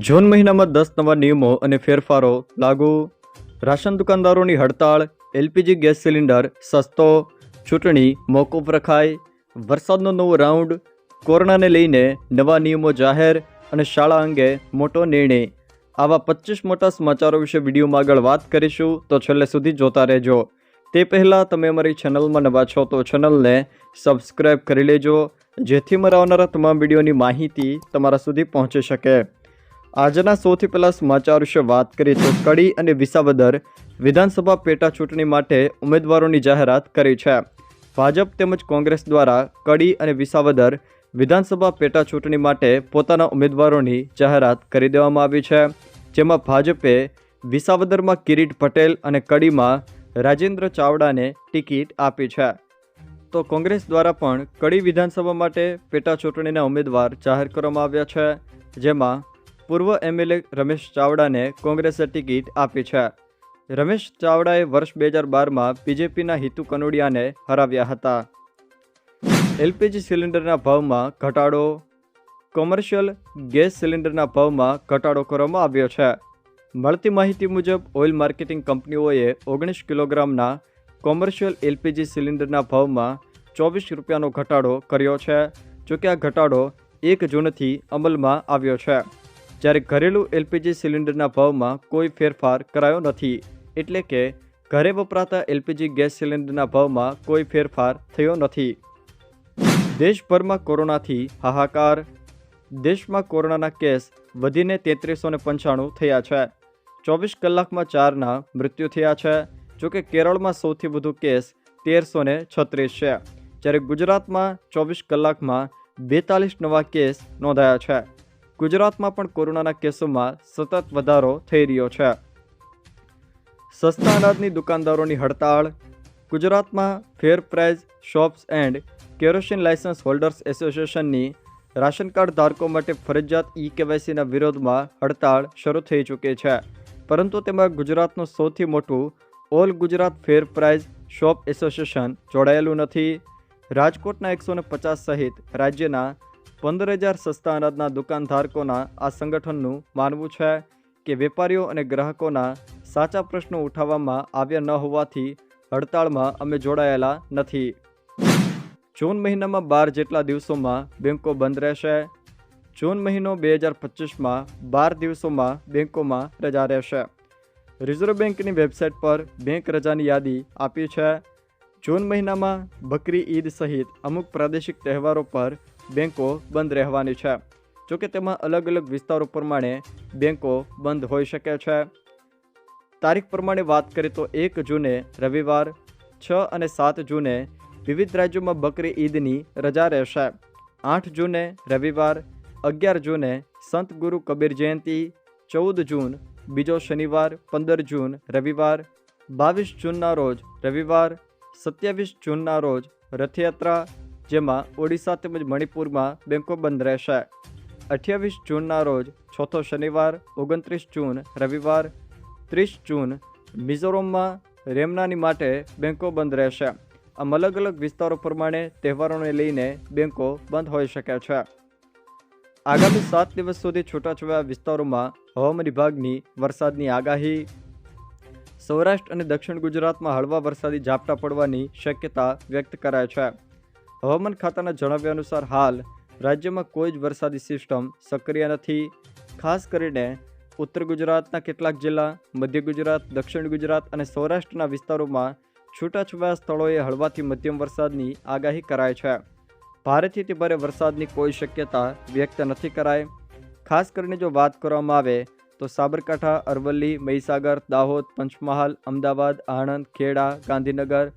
જૂન મહિનામાં દસ નવા નિયમો અને ફેરફારો લાગુ. રાશન દુકાનદારોની હડતાળ, એલપીજી ગેસ સિલિન્ડર સસ્તો, ચૂંટણી મોકૂફ રખાય વરસાદનો નવો રાઉન્ડ, કોરોનાને લઈને નવા નિયમો જાહેર અને શાળા અંગે મોટો નિર્ણય. આવા પચીસ મોટા સમાચારો વિશે વિડીયોમાં આગળ વાત કરીશું, તો છેલ્લે સુધી જોતા રહેજો. તે પહેલાં તમે અમારી ચેનલમાં નવા છો તો ચેનલને સબસ્ક્રાઈબ કરી લેજો, જેથી મારા આવનારા તમામ વિડીયોની માહિતી તમારા સુધી પહોંચી શકે. આજના સૌથી પહેલાં સમાચાર વિશે વાત કરીએ તો કડી અને વિસાવદર વિધાનસભા પેટા ચૂંટણી માટે ઉમેદવારોની જાહેરાત કરી છે. ભાજપ તેમજ કોંગ્રેસ દ્વારા કડી અને વિસાવદર વિધાનસભા પેટા ચૂંટણી માટે પોતાના ઉમેદવારોની જાહેરાત કરી દેવામાં આવી છે. જેમાં ભાજપે વિસાવદરમાં કિરીટ પટેલ અને કડીમાં રાજેન્દ્ર ચાવડાને ટિકિટ આપી છે. તો કોંગ્રેસ દ્વારા પણ કડી વિધાનસભા માટે પેટા ચૂંટણીના ઉમેદવાર જાહેર કરવામાં આવ્યા છે. જેમાં પૂર્વ એમએલએ રમેશ ચાવડાને કોંગ્રેસે ટિકિટ આપી છે. રમેશ ચાવડાએ વર્ષ બે હજાર બારમાં બીજેપીના હિતુ કનોડિયાને હરાવ્યા હતા. એલપીજી સિલિન્ડરના ભાવમાં ઘટાડો, કોમર્શિયલ ગેસ સિલિન્ડરના ભાવમાં ઘટાડો કરવામાં આવ્યો છે. મળતી માહિતી મુજબ, ઓઇલ માર્કેટિંગ કંપનીઓએ ઓગણીસ કિલોગ્રામના કોમર્શિયલ એલપીજી સિલિન્ડરના ભાવમાં ચોવીસ રૂપિયાનો ઘટાડો કર્યો છે, જોકે આ ઘટાડો એક જૂનથી અમલમાં આવ્યો છે. જ્યારે ઘરેલું એલપીજી સિલિન્ડરના ભાવમાં કોઈ ફેરફાર કરાયો નથી, એટલે કે ઘરે વપરાતા એલપીજી ગેસ સિલિન્ડરના ભાવમાં કોઈ ફેરફાર થયો નથી. દેશભરમાં કોરોનાથી હાહાકાર. દેશમાં કોરોનાના કેસ વધીને તેત્રીસો પંચાણું થયા છે. ચોવીસ કલાકમાં ચારના મૃત્યુ થયા છે, જોકે કેરળમાં સૌથી વધુ કેસ તેરસો છત્રીસ છે. જ્યારે ગુજરાતમાં ચોવીસ કલાકમાં બેતાલીસ નવા કેસ નોંધાયા છે. ગુજરાતમાં પણ કોરોનાના કેસોમાં સતત વધારો થઈ રહ્યો છે. સસ્તા અનાજની દુકાનદારોની હડતાળ, ગુજરાતમાં fair price, shops and kerosene licence holders એસોસિએશનની ration card ધારકો માટે ફરજિયાત ઈ કેવાયસીના વિરોધમાં હડતાળ શરૂ થઈ ચૂકી છે. પરંતુ તેમાં ગુજરાતનું સૌથી મોટું all Gujarat fair price shop association જોડાયેલું નથી. રાજકોટના એકસો પચાસ સહિત રાજ્યના પંદર હજાર સસ્તા અનાજના દુકાનધારકોના આ સંગઠનનું માનવું છે કે વેપારીઓ અને ગ્રાહકોના સાચા પ્રશ્નો ઉઠાવવામાં આવ્યા ન હોવાથી હડતાળમાં અમે જોડાયેલા નથી. જૂન મહિનામાં બાર જેટલા દિવસોમાં બેંકો બંધ રહેશે. જૂન મહિનો બે હજાર પચીસમાં બાર દિવસોમાં બેંકોમાં રજા રહેશે. રિઝર્વ બેંકની વેબસાઇટ પર બેંક રજાની યાદી આપી છે. જૂન મહિનામાં બકરી ઈદ સહિત અમુક પ્રાદેશિક તહેવારો પર બેંકો બંધ રહેવાની છે. જોકે તેમાં અલગ અલગ વિસ્તારો પ્રમાણે બેંકો બંધ હોઈ શકે છે. તારીખ પ્રમાણે વાત કરીએ તો એક જૂને રવિવાર, છ અને સાત જૂને વિવિધ રાજ્યોમાં બકરી ઈદની રજા રહેશે. આઠ જૂને રવિવાર, અગિયાર જૂને સંત ગુરુ કબીર જયંતી, ચૌદ જૂન, બીજો શનિવાર, પંદર જૂન રવિવાર, બાવીસ જૂનના રોજ રવિવાર, સત્યાવીસ જૂનના રોજ રથયાત્રા જેમાં ઓડિશા તેમજ મણિપુરમાં બેંકો બંધ રહેશે. અઠ્યાવીસ જૂનના રોજ ચોથો શનિવાર, ઓગણત્રીસ જૂન રવિવાર, ત્રીસ જૂન મિઝોરમમાં રેમનાની માટે બેંકો બંધ રહેશે. આમ અલગ અલગ વિસ્તારો પ્રમાણે તહેવારોને લઈને બેંકો બંધ હોઈ શકે છે. આગામી સાત દિવસ સુધી છૂટાછવાયા વિસ્તારોમાં હવામાન વિભાગની વરસાદની આગાહી, સૌરાષ્ટ્ર અને દક્ષિણ ગુજરાતમાં હળવા વરસાદી ઝાપટા પડવાની શક્યતા વ્યક્ત કરાય છે. હવામાન ખાતાના જણાવ્યા અનુસાર હાલ રાજ્યમાં કોઈ જ વરસાદી સિસ્ટમ સક્રિય નથી. ખાસ કરીને ઉત્તર ગુજરાતના કેટલાક જિલ્લા, મધ્ય ગુજરાત, દક્ષિણ ગુજરાત અને સૌરાષ્ટ્રના વિસ્તારોમાં છૂટાછવાયા સ્થળોએ હળવાથી મધ્યમ વરસાદની આગાહી કરાય છે. ભારેથી તે ભારે વરસાદની કોઈ શક્યતા વ્યક્ત નથી કરાય ખાસ કરીને જો વાત કરવામાં આવે તો સાબરકાંઠા, અરવલ્લી, મહીસાગર, દાહોદ, પંચમહાલ, અમદાવાદ, આણંદ, ખેડા, ગાંધીનગર,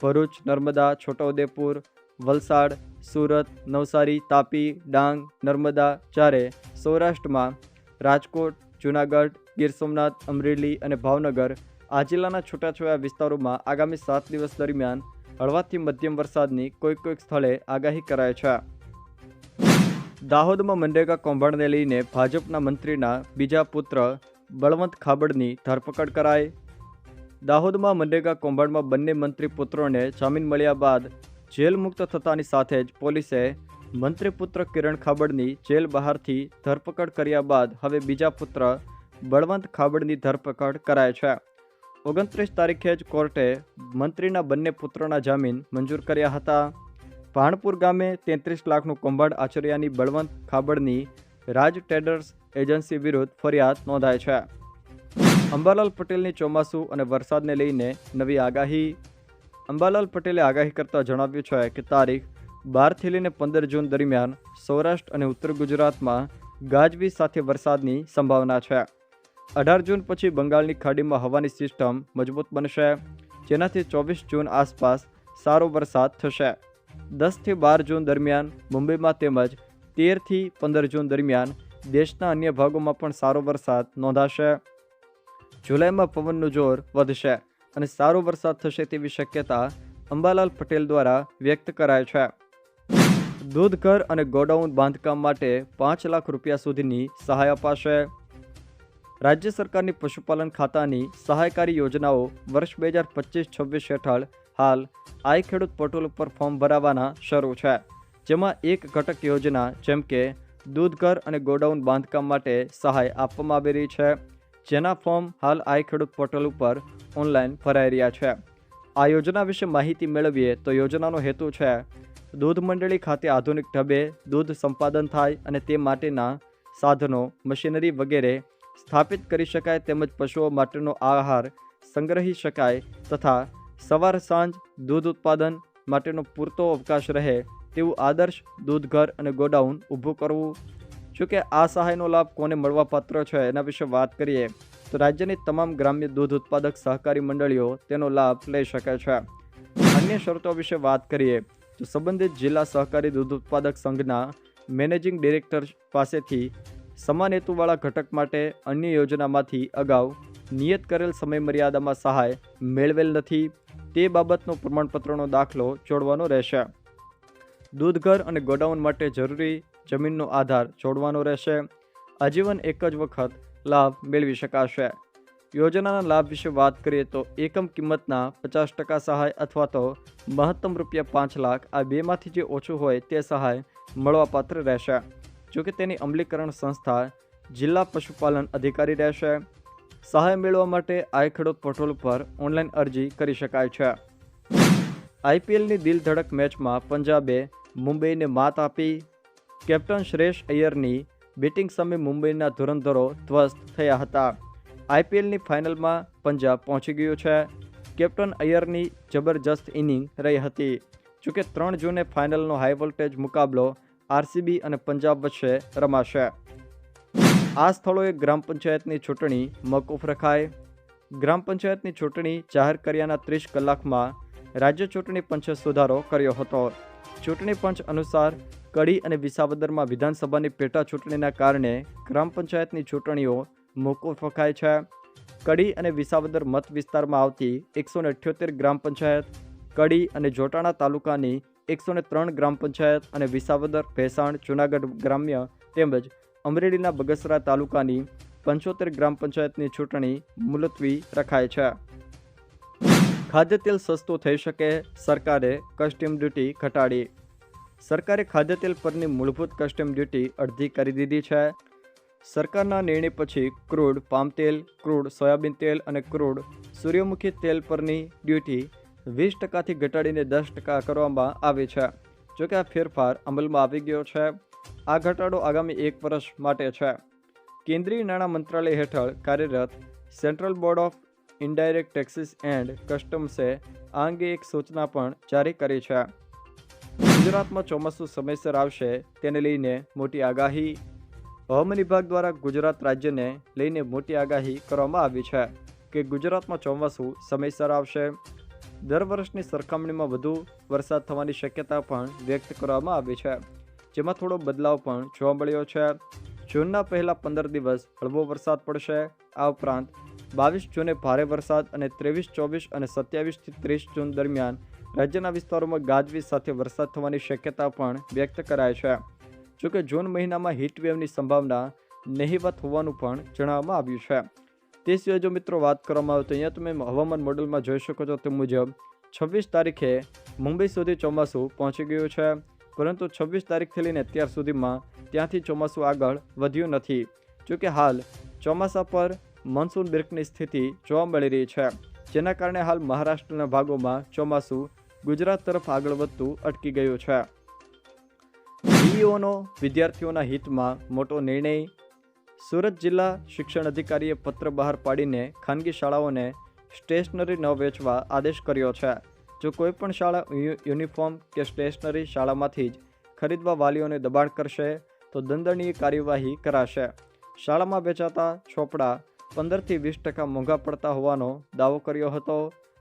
ભરૂચ, નર્મદા, છોટાઉદેપુર વલસાડ, સુરત, નવસારી, તાપી, ડાંગ, નર્મદા જ્યારે સૌરાષ્ટ્રમાં રાજકોટ, જૂનાગઢ, ગીર સોમનાથ, અમરેલી અને ભાવનગર આ જિલ્લાના છૂટાછવાયા વિસ્તારોમાં આગામી સાત દિવસ દરમિયાન હળવાથી મધ્યમ વરસાદની કોઈક કોઈક સ્થળે આગાહી કરાય છે. દાહોદમાં મનરેગા કૌભાંડને લઈને ભાજપના મંત્રીના બીજા પુત્ર બળવંત ખાબડની ધરપકડ કરાઈ. દાહોદમાં મનરેગા કૌભાંડમાં બંને મંત્રી પુત્રોને જામીન મળ્યા બાદ જેલ મુક્ત થતાની સાથે જ પોલીસે મંત્રી પુત્ર કિરણ ખાબડની જેલ બહારથી ધરપકડ કર્યા બાદ હવે બીજા પુત્ર બળવંત ખાબડની ધરપકડ કરાય છે. ઓગણત્રીસ તારીખે જ કોર્ટે મંત્રીના બંને પુત્રોના જામીન મંજૂર કર્યા હતા. ભાણપુર ગામે તેત્રીસ લાખનું કૌભાંડ આચર્યાની બળવંત ખાબડની રાજ ટ્રેડર્સ એજન્સી વિરુદ્ધ ફરિયાદ નોંધાય છે. અંબાલાલ પટેલની ચોમાસું અને વરસાદને લઈને નવી આગાહી અંબાલાલ પટેલે આગાહી કરતા જણાવ્યું છે કે તારીખ બારથી લઈને પંદર જૂન દરમિયાન સૌરાષ્ટ્ર અને ઉત્તર ગુજરાતમાં ગાજવીજ સાથે વરસાદની સંભાવના છે. અઢાર જૂન પછી બંગાળની ખાડીમાં હવાની સિસ્ટમ મજબૂત બનશે, જેનાથી ચોવીસ જૂન આસપાસ સારો વરસાદ થશે. દસથી બાર જૂન દરમિયાન મુંબઈમાં તેમજ તેરથી પંદર જૂન દરમિયાન દેશના અન્ય ભાગોમાં પણ સારો વરસાદ નોંધાશે. જુલાઈમાં પવનનું જોર વધશે. અને સારો વરસાદ થશે તેવી શક્યતા અંબાલાલ પટેલ દ્વારા વ્યક્ત કરાય છે. દૂધઘર અને ગોડાઉન બાંધકામ માટે પાંચ લાખ રૂપિયા સુધીની સહાય અપાશે. રાજ્ય સરકારની પશુપાલન ખાતાની સહાયકારી યોજનાઓ વર્ષ બે હજાર પચીસ છવ્વીસ હેઠળ હાલ આઈ ખેડૂત પોર્ટલ ઉપર ફોર્મ ભરાવાના શરૂ છે. જેમાં એક ઘટક યોજના જેમ કે દૂધઘર અને ગોડાઉન બાંધકામ માટે સહાય આપવામાં આવી રહી છે. જેના ફોર્મ હાલ આઈ ખેડૂત પોર્ટલ ઉપર ઓનલાઈન ફરાઈ રહ્યા છે. આ યોજના વિશે માહિતી મેળવીએ તો યોજનાનો હેતુ છે, દૂધ મંડળી ખાતે આધુનિક ઢબે દૂધ સંપાદન થાય અને તે માટેના સાધનો, મશીનરી વગેરે સ્થાપિત કરી શકાય તેમજ પશુઓ માટેનો આહાર સંગ્રહી શકાય તથા સવાર સાંજ દૂધ ઉત્પાદન માટેનો પૂરતો અવકાશ રહે તેવું આદર્શ દૂધ ઘર અને ગોડાઉન ઊભું કરવું. જોકે આ સહાયનો લાભ કોને મળવાપાત્ર છે એના વિશે વાત કરીએ. રાજ્યની તમામ ગ્રામ્ય દૂધ ઉત્પાદક સહકારી મંડળીઓ તેનો લાભ લઈ શકે છે. અન્ય શરતો વિશે વાત કરીએ, તો સંબંધિત જિલ્લા સહકારી દૂધ ઉત્પાદક સંઘના મેનેજિંગ ડિરેક્ટર પાસેથી સમાન હેતુવાળા ઘટક માટે અન્ય યોજનામાંથી અગાઉ નિયત કરેલ સમયમર્યાદામાં સહાય મેળવેલ નથી. તે બાબતનો પ્રમાણપત્રનો દાખલો જોડવાનો રહેશે. દૂધઘર અને ગોડાઉન માટે જરૂરી જમીનનો આધાર જોડવાનો રહેશે. આજીવન એક જ વખત લાભ મેળવી શકાશે. યોજનાના લાભ વિશે વાત કરીએ તો એકમ કિંમતના પચાસ ટકા સહાય અથવા તો મહત્તમ રૂપિયા પાંચ લાખ આ બેમાંથી જે ઓછું હોય તે સહાય મળવાપાત્ર રહેશે. જોકે તેની અમલીકરણ સંસ્થા જિલ્લા પશુપાલન અધિકારી રહેશે. સહાય મેળવવા માટે આઈ ખેડૂત પોર્ટલ પર ઓનલાઈન અરજી કરી શકાય છે. આઈપીએલની દિલધડક મેચમાં પંજાબે મુંબઈને માત આપી. કેપ્ટન શ્રેષ અય્યરની બેટિંગ સામે મુંબઈના ધુરંધરો ધ્વસ્ત થયા હતા. આઈપીએલની ફાઇનલમાં પંજાબ પહોંચી ગયું છે. કેપ્ટન અય્યરની જબરજસ્ત ઇનિંગ રહી હતી. જોકે ત્રણ જૂને ફાઇનલનો હાઈ વોલ્ટેજ મુકાબલો આરસીબી અને પંજાબ વચ્ચે રમાશે. આ સ્થળોએ ગ્રામ પંચાયતની ચૂંટણી મોકૂફ રખાય ગ્રામ પંચાયતની ચૂંટણી જાહેર કર્યાના ત્રીસ કલાકમાં રાજ્ય ચૂંટણી પંચે સુધારો કર્યો હતો. ચૂંટણી પંચ અનુસાર કડી અને વિસાવદરમાં વિધાનસભાની પેટા ચૂંટણીના કારણે ગ્રામ પંચાયતની ચૂંટણીઓ મોકૂફ રખાય છે. કડી અને વિસાવદર મત વિસ્તારમાં આવતી એકસો ગ્રામ પંચાયત, કડી અને જોટાણા તાલુકાની એકસો ત્રણ ગ્રામ પંચાયત અને વિસાવદર, ભેસાણ, જૂનાગઢ ગ્રામ્ય તેમજ અમરેલીના બગસરા તાલુકાની પંચોતેર ગ્રામ પંચાયતની ચૂંટણી મુલતવી રખાય છે. ખાદ્ય તેલ સસ્તું થઈ શકે, સરકારે કસ્ટમ ડ્યુટી ઘટાડી. સરકારે ખાદ્ય તેલ પરની મૂળભૂત કસ્ટમ ડ્યુટી અડધી કરી દીધી છે. સરકારના નિર્ણય પછી ક્રૂડ પામ તેલ, ક્રૂડ સોયાબીન તેલ અને ક્રૂડ સૂર્યમુખી તેલ પરની ડ્યુટી વીસ ટકાથી ઘટાડીને દસ ટકા કરવામાં આવી છે. જોકે આ ફેરફાર અમલમાં આવી ગયો છે. આ ઘટાડો આગામી એક વર્ષ માટે છે. કેન્દ્રીય નાણાં મંત્રાલય હેઠળ કાર્યરત central board of indirect taxes and કસ્ટમ્સે આ અંગે એક સૂચના પણ જારી કરી છે. ગુજરાતમાં ચોમાસું સમયસર આવશે તેને લઈને મોટી આગાહી હવામાન વિભાગ દ્વારા ગુજરાત રાજ્યને લઈને મોટી આગાહી કરવામાં આવી છે કે ગુજરાતમાં ચોમાસું સમયસર આવશે. દર વર્ષની સરખામણીમાં વધુ વરસાદ થવાની શક્યતા પણ વ્યક્ત કરવામાં આવી છે. જેમાં થોડો બદલાવ પણ જોવા મળ્યો છે. જૂનના પહેલા પંદર દિવસ હળવો વરસાદ પડશે. આ ઉપરાંત બાવીસ જૂને ભારે વરસાદ અને ત્રેવીસ, ચોવીસ અને સત્યાવીસથી ત્રીસ જૂન દરમિયાન રાજ્યના વિસ્તારોમાં ગાજવીજ સાથે વરસાદ થવાની શક્યતા પણ વ્યક્ત કરાય છે. જોકે જૂન મહિનામાં હીટવેવની સંભાવના નહિવત હોવાનું પણ જણાવવામાં આવ્યું છે. તે સિવાય જો મિત્રો વાત કરવામાં આવે તો અહીંયા તમે હવામાન મોડલમાં જોઈ શકો છો તે મુજબ છવ્વીસ તારીખે મુંબઈ સુધી ચોમાસું પહોંચી ગયું છે. પરંતુ છવ્વીસ તારીખથી લઈને અત્યાર સુધીમાં ત્યાંથી ચોમાસું આગળ વધ્યું નથી. જોકે હાલ ચોમાસા પર મોન્સૂન બ્રેકની સ્થિતિ જોવા મળી રહી છે. જેના કારણે હાલ મહારાષ્ટ્રના ભાગોમાં ચોમાસું ગુજરાત તરફ આગળ વધતું અટકી ગયું છે. ડીઈઓનો વિદ્યાર્થીઓના હિતમાં મોટો નિર્ણય સુરત જિલ્લા શિક્ષણ અધિકારીએ પત્ર બહાર પાડીને ખાનગી શાળાઓને સ્ટેશનરી ન વેચવા આદેશ કર્યો છે. જો કોઈ પણ શાળા યુનિફોર્મ કે સ્ટેશનરી શાળામાંથી જ ખરીદવા વાલીઓને દબાણ કરશે, તો દંડનીય કાર્યવાહી કરાશે. શાળામાં વેચાતા ચોપડા પંદરથી વીસ ટકા મોંઘા પડતા હોવાનો દાવો કર્યો હતો,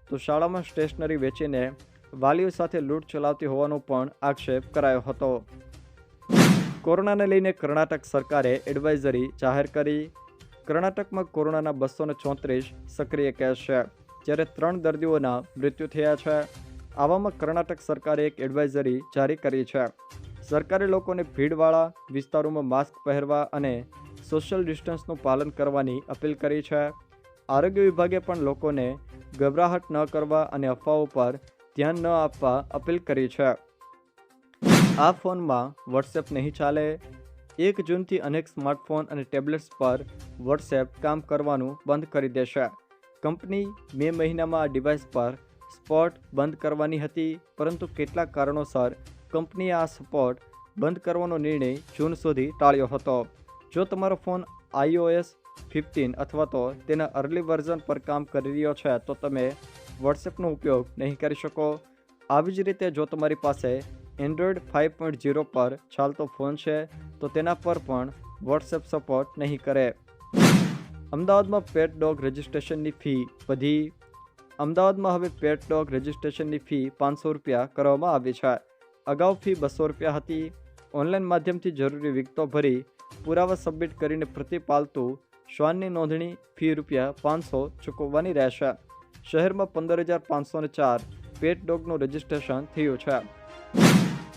તો શાળામાં સ્ટેશનરી વેચીને વાલીઓ સાથે લૂંટ ચલાવતી હોવાનો પણ આક્ષેપ કરાયો હતો. કોરોનાને લઈને કર્ણાટક સરકારે એડવાઇઝરી જાહેર કરી. કર્ણાટકમાં કોરોનાના બસો ચોત્રીસ સક્રિય કેસ છે, જ્યારે ત્રણ દર્દીઓના મૃત્યુ થયા છે. આવામાં કર્ણાટક સરકારે એક એડવાઇઝરી જારી કરી છે. સરકારે લોકોને ભીડવાળા વિસ્તારોમાં માસ્ક પહેરવા અને સોશિયલ ડિસ્ટન્સનું પાલન કરવાની અપીલ કરી છે. આરોગ્ય વિભાગે પણ લોકોને ગભરાહટ ન કરવા અને અફવાઓ પર ધ્યાન ન આપવા અપીલ કરી છે. આ ફોનમાં વોટ્સએપ નહીં ચાલે. એક જૂનથી અનેક સ્માર્ટફોન અને ટેબ્લેટ્સ પર વોટ્સએપ કામ કરવાનું બંધ કરી દેશે. કંપની મે મહિનામાં આ ડિવાઇસ પર સ્પોટ બંધ કરવાની હતી, પરંતુ કેટલાક કારણોસર કંપનીએ આ સપોર્ટ બંધ કરવાનો નિર્ણય જૂન સુધી ટાળ્યો હતો. જો તમારો ફોન આઈઓએસ ફિફ્ટીન અથવા તો તેના અર્લી વર્ઝન પર કામ કરી રહ્યો છે, તો તમે વોટ્સએપનો ઉપયોગ નહીં કરી શકો. આવી જ રીતે જો તમારી પાસે એન્ડ્રોઈડ ફાઇવ પોઈન્ટ ઝીરો પર ચાલતો ફોન છે, તો તેના પર પણ વોટ્સએપ સપોર્ટ નહીં કરે. અમદાવાદમાં પેટ ડોગ રજિસ્ટ્રેશનની ફી વધી. અમદાવાદમાં હવે પેટ ડોગ રજિસ્ટ્રેશનની ફી પાંચસો રૂપિયા કરવામાં આવી છે. અગાઉ ફી બસો રૂપિયા હતી. ઓનલાઈન માધ્યમથી જરૂરી વિગતો ભરી પુરાવા સબમિટ કરીને પ્રતિ પાલતુ શ્વાનની નોંધણી ફી રૂપિયા પાંચસો ચૂકવવાની રહેશે. શહેરમાં પંદર હજાર પાંચસો ચાર પેટ ડોગનું રજિસ્ટ્રેશન થયું છે.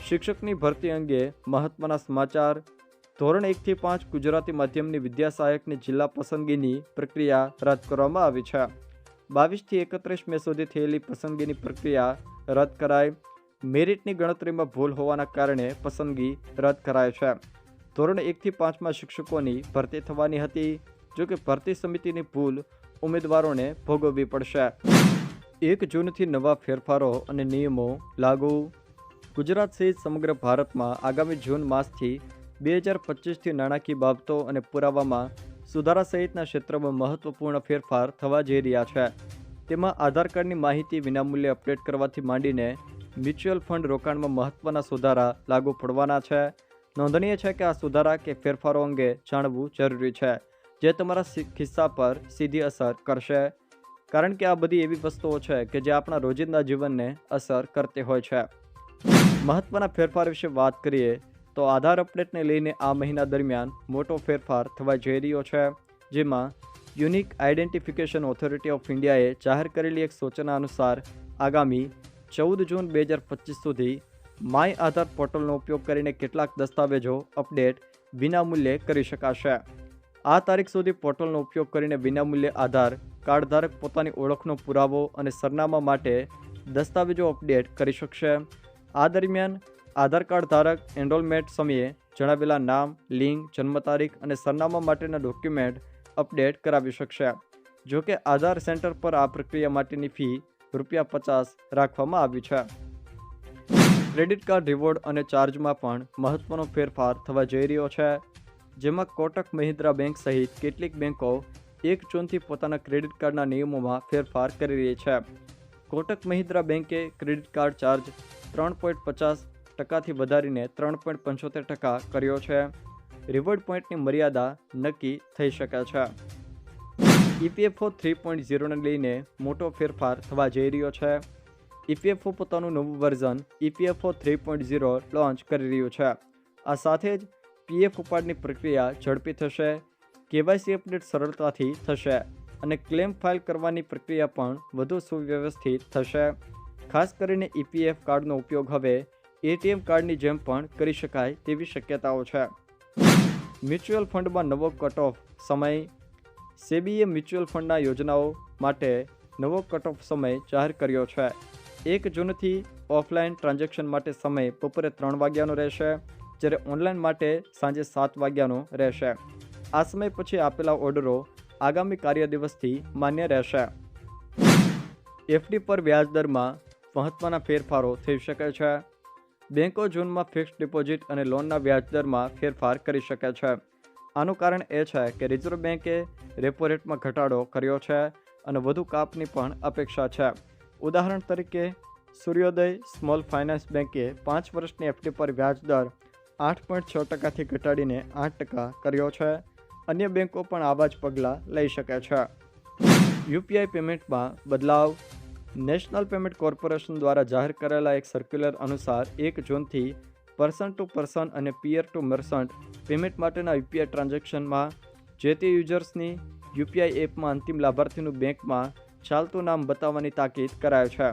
શિક્ષકની ભરતી અંગે મહત્વના સમાચાર. ધોરણ એકથી પાંચ ગુજરાતી માધ્યમની વિદ્યા સહાયકની જિલ્લા પસંદગીની પ્રક્રિયા રદ કરવામાં આવી છે. બાવીસથી એકત્રીસ મે સુધી થયેલી પસંદગીની પ્રક્રિયા રદ કરાઈ. મેરિટની ગણતરીમાં ભૂલ હોવાના કારણે પસંદગી રદ કરાય છે. ધોરણ એકથી પાંચમાં શિક્ષકોની ભરતી થવાની હતી. જોકે ભરતી સમિતિની ભૂલ ઉમેદવારોને ભોગવવી પડશે. એક જૂનથી નવા ફેરફારો અને નિયમો લાગુ. ગુજરાત સહિત સમગ્ર ભારતમાં આગામી જૂન માસથી બે હજાર પચીસથી નાણાકીય બાબતો અને પુરાવામાં સુધારા સહિતના ક્ષેત્રમાં મહત્વપૂર્ણ ફેરફાર થવા જઈ રહ્યા છે. તેમાં આધાર કાર્ડની માહિતી વિનામૂલ્યે અપડેટ કરવાથી માંડીને મ્યુચ્યુઅલ ફંડ રોકાણમાં મહત્વના સુધારા લાગુ પડવાના છે. નોંધનીય છે કે આ સુધારા કે ફેરફારો અંગે જાણવું જરૂરી છે. જે તમારા ખિસ્સા પર સીધી અસર કરશે. કારણ કે આ બધી એવી વસ્તુઓ છે કે જે આપણા રોજિંદા જીવનને અસર કરતી હોય છે. મહત્વના ફેરફાર વિશે વાત કરીએ, તો આધાર અપડેટને લઈને આ મહિના દરમિયાન મોટો ફેરફાર થવા જઈ રહ્યો છે. જેમાં યુનિક આઇડેન્ટિફિકેશન ઓથોરિટી ઓફ ઇન્ડિયાએ જાહેર કરેલી એક સૂચના અનુસાર આગામી ચૌદ જૂન બે હજાર પચીસ સુધી માય આધાર પોર્ટલનો ઉપયોગ કરીને કેટલાક દસ્તાવેજો અપડેટ વિનામૂલ્યે કરી શકાશે. આ તારીખ સુધી પોર્ટલનો ઉપયોગ કરીને વિનામૂલ્યે આધાર કાર્ડ ધારક પોતાની ઓળખનો પુરાવો અને સરનામા માટે દસ્તાવેજો અપડેટ કરી શકશે. આ દરમિયાન આધાર કાર્ડ ધારક એનરોલમેન્ટ સમયે જણાવેલા નામ લિંક જન્મ તારીખ અને સરનામા માટેના ડોક્યુમેન્ટ અપડેટ કરાવી શકશે. જો કે આધાર સેન્ટર પર આ પ્રક્રિયા માટેની ફી રૂપિયા પચાસ રાખવામાં આવી છે. ક્રેડિટ કાર્ડ રિવોર્ડ અને ચાર્જમાં પણ મહત્વનો ફેરફાર થવા જઈ રહ્યો છે. જેમાં કોટક મહિન્દ્રા બેંક સહિત કેટલીક બેંકો એક જૂનથી પોતાના ક્રેડિટ કાર્ડના નિયમોમાં ફેરફાર કરી રહી છે. કોટક મહિન્દ્રા બેંકે credit card charge three point પચાસ ટકાથી વધારીને ત્રણ પોઈન્ટ પંચોતેર ટકા કર્યો છે. રિવોર્ડ પોઈન્ટની મર્યાદા નક્કી થઈ શકે છે. ઇપીએફઓ થ્રી પોઈન્ટ ઝીરોને લઈને મોટો ફેરફાર થવા જઈ રહ્યો છે. ઇપીએફઓ પોતાનું નવું version EPFO three point zero launch કરી રહ્યું છે. આ સાથે જ પીએફ ઉપાડની પ્રક્રિયા ઝડપી થશે, કેવાયસી અપડેટ સરળતાથી થશે અને ક્લેમ ફાઇલ કરવાની પ્રક્રિયા પણ વધુ સુવ્યવસ્થિત થશે. ખાસ કરીને ઈપીએફ કાર્ડનો ઉપયોગ હવે એટીએમ કાર્ડની જેમ પણ કરી શકાય તેવી શક્યતાઓ છે. મ્યુચ્યુઅલ ફંડમાં નવો કટ ઓફ સમય, સેબીએ મ્યુચ્યુઅલ ફંડના યોજનાઓ માટે નવો કટ ઓફ સમય જાહેર કર્યો છે. એક જૂનથી ઓફલાઈન ટ્રાન્ઝેક્શન માટે સમય બપોરે ત્રણ વાગ્યાનો રહેશે. જ્યારે ઓનલાઈન માટે સાંજે સાત વાગ્યાનો રહેશે. આ સમય પછી આપેલા ઓર્ડરો આગામી કાર્ય દિવસથી માન્ય રહેશે. એફડી પર વ્યાજ દરમાં મહત્ત્વના ફેરફારો થઈ શકે છે. બેન્કો જૂનમાં ફિક્સ ડિપોઝિટ અને લોનના વ્યાજ દરમાં ફેરફાર કરી શકે છે. આનું કારણ એ છે કે રિઝર્વ બેન્કે રેપો રેટમાં ઘટાડો કર્યો છે અને વધુ કાપની પણ અપેક્ષા છે. ઉદાહરણ તરીકે, સૂર્યોદય સ્મોલ ફાઇનાન્સ બેન્કે પાંચ વર્ષની એફડી પર વ્યાજ દર આઠ પોઈન્ટ છ ટકાથી ઘટાડીને આઠ ટકા કર્યો છે. અન્ય બેન્કો પણ આવા જ પગલાં લઈ શકે છે. યુપીઆઈ પેમેન્ટમાં બદલાવ. નેશનલ પેમેન્ટ કોર્પોરેશન દ્વારા જાહેર કરેલા એક સર્ક્યુલર અનુસાર એક જૂનથી પર્સન ટુ પર્સન અને પીયર ટુ મર્સન્ટ પેમેન્ટ માટેના યુપીઆઈ ટ્રાન્ઝેક્શનમાં જે તે યુઝર્સની યુપીઆઈ એપમાં અંતિમ લાભાર્થીનું બેંકમાં ચાલતું નામ બતાવવાની તાકીદ કરાય છે.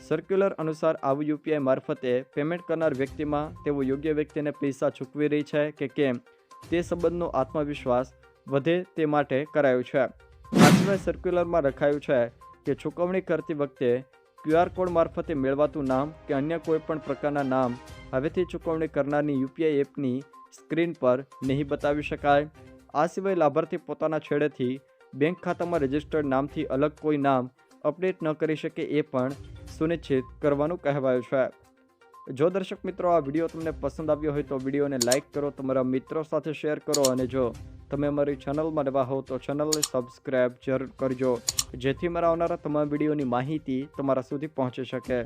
સર્ક્યુલર અનુસાર આવું યુપીઆઈ મારફતે પેમેન્ટ કરનાર વ્યક્તિમાં તેઓ યોગ્ય વ્યક્તિને પૈસા ચૂકવી રહી છે કે કેમ, તે સંબંધનો આત્મવિશ્વાસ વધે તે માટે કરાયું છે. આ સિવાય સર્ક્યુલરમાં રખાયું છે કે ચૂકવણી કરતી વખતે ક્યુઆર કોડ મારફતે મેળવાતું નામ કે અન્ય કોઈપણ પ્રકારના નામ હવેથી ચૂકવણી કરનારની યુપીઆઈ એપની સ્ક્રીન પર નહીં બતાવી શકાય. આ સિવાય લાભાર્થી પોતાના છેડેથી બેંક ખાતામાં રજિસ્ટર્ડ નામથી અલગ કોઈ નામ અપડેટ ન કરી શકે એ પણ સુનિશ્ચિત કરવાનું કહેવાયું છે. જો દર્શક મિત્રો આ વીડિયો તમને પસંદ આવ્યો હોય તો વિડીયોને લાઇક કરો, તમારા મિત્રો સાથે શેર કરો અને જો તમે અમારી ચેનલમાં નવા હો તો ચેનલને સબસ્ક્રાઈબ જરૂર કરજો, જેથી મારા આવનારા તમામ વિડીયોની માહિતી તમારા સુધી પહોંચી શકે.